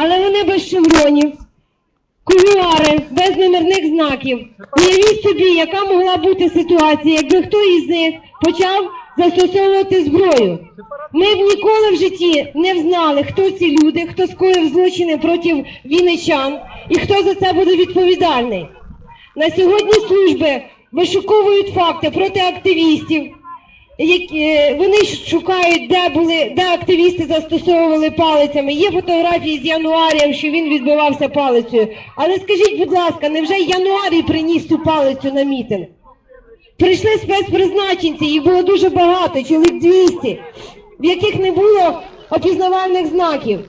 але вони без шевронів, кулуари, без номерних знаків. Уявіть собі, яка могла бути ситуація, якби хто із них почав застосовувати зброю. Ми б ніколи в житті не взнали, хто ці люди, хто скоїв злочини проти вінничан і хто за це буде відповідальний. На сьогодні служби вишуковують факти проти активістів. Які, е, вони шукають, де були, де активісти застосовували палицями. Є фотографії з Януарієм, що він відбивався палицею. Але скажіть, будь ласка, невже Януарій приніс цю палицю на мітинг? Прийшли спецпризначенці, їх було дуже багато, чоловік 200, в яких не було опізнавальних знаків.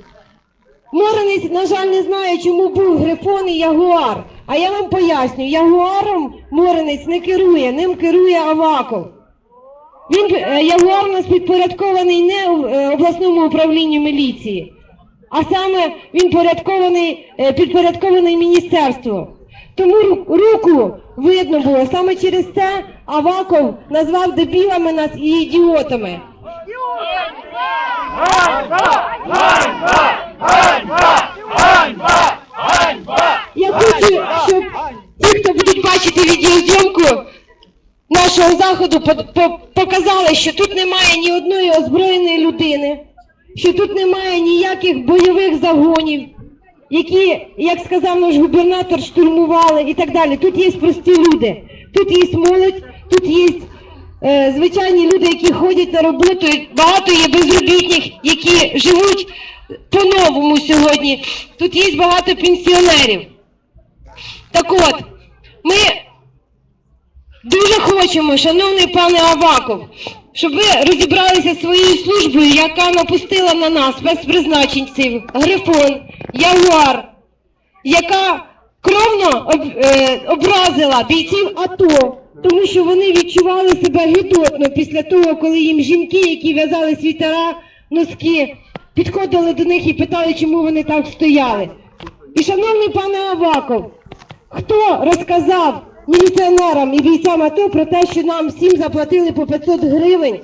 Моренець, на жаль, не знає, чому був грифон і ягуар. А я вам поясню, ягуаром Моренець не керує, ним керує Аваков. Він е, ягуар у нас підпорядкований не е, обласному управлінню міліції, а саме він порядкований, е, підпорядкований міністерству. Тому руку видно було. Саме через це Аваков назвав дебілами нас і ідіотами. Я хочу, щоб ті, хто будуть бачити відеозйомку нашого заходу, по- по- що тут немає ні одної озброєної людини, що тут немає ніяких бойових загонів, які, як сказав наш губернатор, штурмували і так далі. Тут є прості люди, тут є молодь, тут є е, звичайні люди, які ходять на роботу, багато є безробітних, які живуть по-новому сьогодні. Тут є багато пенсіонерів. Так от, ми дуже хочемо, шановний пане Аваков, щоб ви розібралися зі своєю службою, яка напустила на нас спецпризначенців, Грифон, Ягуар, яка кровно об, е, образила бійців АТО, тому що вони відчували себе гидотно після того, коли їм жінки, які в'язали світера, носки, підходили до них і питали, чому вони так стояли. І шановний пане Аваков, Хто розказав міліціонерам і бійцям АТО про те, що нам всім заплатили по 500 гривень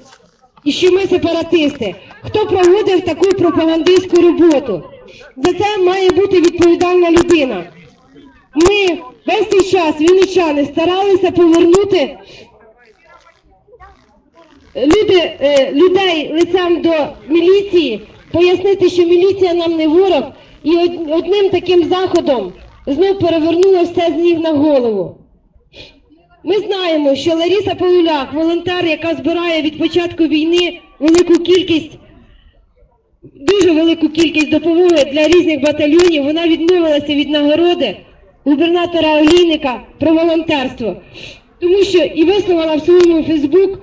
і що ми сепаратисти? Хто проводив таку пропагандистську роботу? За це має бути відповідальна людина. Ми весь цей час, вінничани, старалися повернути люди, е, людей лицем до міліції, пояснити, що міліція нам не ворог, і одним таким заходом знов перевернуло все з ніг на голову. Ми знаємо, що Лариса Павлюляк, волонтер, яка збирає від початку війни велику кількість, дуже велику кількість допомоги для різних батальйонів, вона відмовилася від нагороди губернатора Олійника про волонтерство. Тому що і висловила в своєму Фейсбук,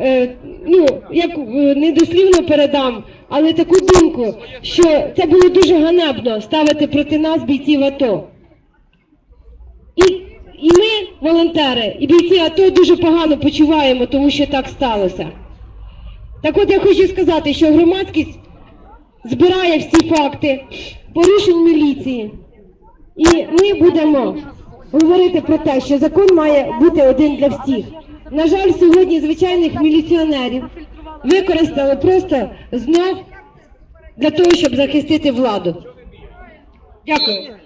е, ну, як е, недослівно передам, але таку думку, що це було дуже ганебно ставити проти нас бійців АТО. І, ми, волонтери, і бійці АТО дуже погано почуваємо, тому що так сталося. Так от я хочу сказати, що громадськість збирає всі факти порушень міліції. І ми будемо говорити про те, що закон має бути один для всіх. На жаль, сьогодні звичайних міліціонерів використали просто знов для того, щоб захистити владу. Дякую.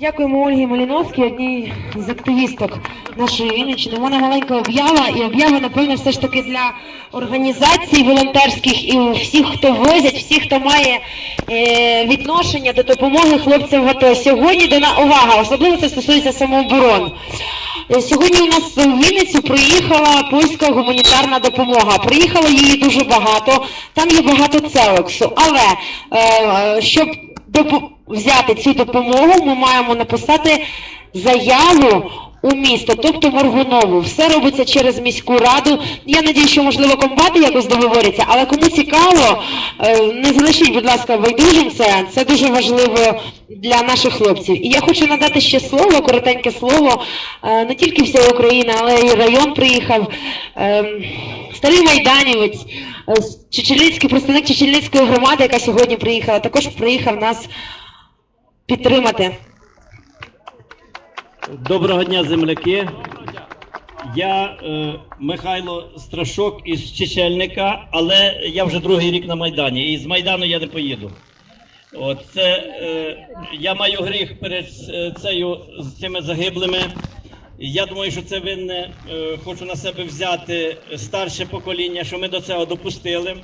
Дякуємо Ольгі Маліновській, одній з активісток нашої Вінниччини. Мене маленька об'ява, і об'ява, напевно, все ж таки для організацій волонтерських і всіх, хто возять, всіх, хто має е, відношення до допомоги хлопцям в. Сьогодні до на увага, особливо це стосується самооборон. Е, Сьогодні у нас в Вінницю приїхала польська гуманітарна допомога. Приїхало її дуже багато, там є багато целексу. Але е, щоб допо- взяти цю допомогу, ми маємо написати заяву у місто, тобто Моргунову. Все робиться через міську раду. Я надію, що можливо комбати якось договоряться, але кому цікаво, е, не залишіть, будь ласка, байдужим це. Це дуже важливо для наших хлопців. І я хочу надати ще слово, коротеньке слово. Е, Не тільки вся Україна, але і район приїхав. Ем, Старий майданівець, е, Чечелицький, представник Чечелицької громади, яка сьогодні приїхала, також приїхав нас підтримати. Доброго дня, земляки. Я е, Михайло Страшок із Чечельника, але я вже другий рік на Майдані. І з Майдану я не поїду. От це е, я маю гріх перед е, цею з цими загиблими. Я думаю, що це винне, е, хочу на себе взяти старше покоління, що ми до цього допустили.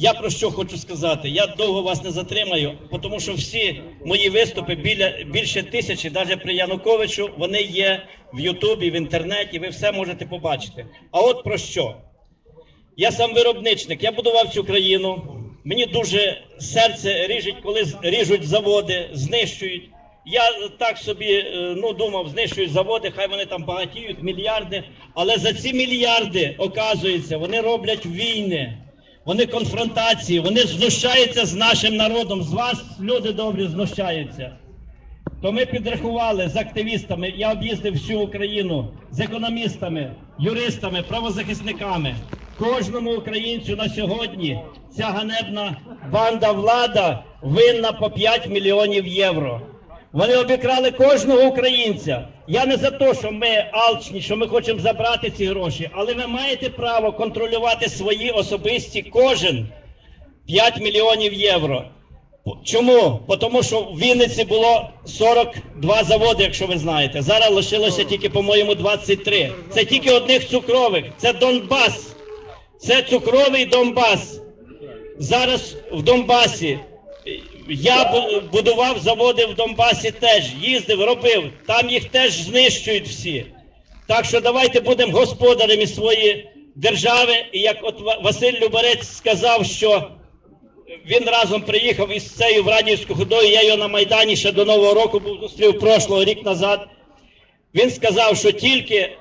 Я про що хочу сказати? Я довго вас не затримаю, тому що всі мої виступи біля більше тисячі, навіть при Януковичу, вони є в Ютубі, в інтернеті. Ви все можете побачити. А от про що? Я сам виробничник, я будував цю країну. Мені дуже серце ріжуть, коли ріжуть заводи, знищують. Я так собі е, ну, думав, знищують заводи, хай вони там багатіють, мільярди. Але за ці мільярди, оказується, вони роблять війни, вони конфронтації, вони знущаються з нашим народом. З вас люди добрі знущаються. То ми підрахували з активістами. Я об'їздив всю Україну з економістами, юристами, правозахисниками. Кожному українцю на сьогодні ця ганебна банда влада винна по 5 мільйонів євро. Вони обікрали кожного українця. Я не за те, що ми алчні, що ми хочемо забрати ці гроші, але ви маєте право контролювати свої особисті кожен 5 мільйонів євро. Чому? Тому що в Вінниці було 42 заводи, якщо ви знаєте. Зараз лишилося тільки, по-моєму, 23. Це тільки одних цукрових. Це Донбас. Це цукровий Донбас. Зараз в Донбасі. Я будував заводи в Донбасі теж, їздив, робив. Там їх теж знищують всі. Так що давайте будемо господарями своєї держави. І як от Василь Любарець сказав, що він разом приїхав із цією в Радівську ходою. Я його на Майдані ще до Нового року був зустрів прошлого рік назад. Він сказав, що тільки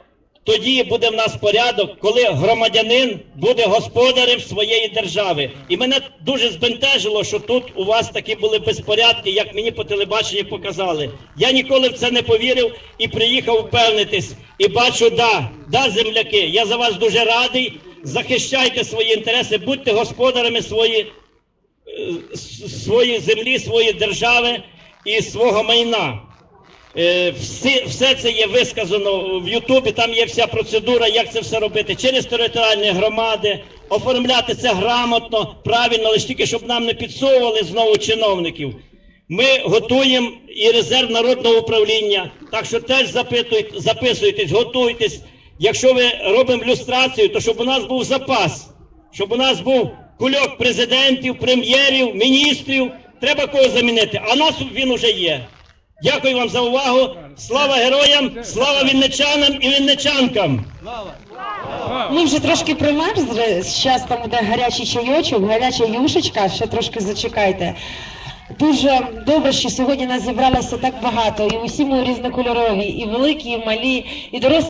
тоді буде в нас порядок, коли громадянин буде господарем своєї держави. І мене дуже збентежило, що тут у вас такі були безпорядки, як мені по телебаченню показали. Я ніколи в це не повірив і приїхав впевнитись. І бачу, да, да, земляки, я за вас дуже радий. Захищайте свої інтереси, будьте господарями свої, е, землі, свої держави і свого майна. Е, Всі, все це є висказано в Ютубі, там є вся процедура, як це все робити через територіальні громади, оформляти це грамотно, правильно, лише тільки щоб нам не підсовували знову чиновників. Ми готуємо і резерв народного управління, так що теж запитуйте, записуйтесь, готуйтесь. Якщо ви робимо люстрацію, то щоб у нас був запас, щоб у нас був кульок президентів, прем'єрів, міністрів, треба кого замінити, а нас він уже є. Дякую вам за увагу. Слава героям, слава вінничанам і вінничанкам. Ми вже трошки примерзли, зараз там буде гарячий чайочок, гаряча юшечка, ще трошки зачекайте. Дуже добре, що сьогодні нас зібралося так багато, і усі ми різнокольорові, і великі, і малі, і дорослі.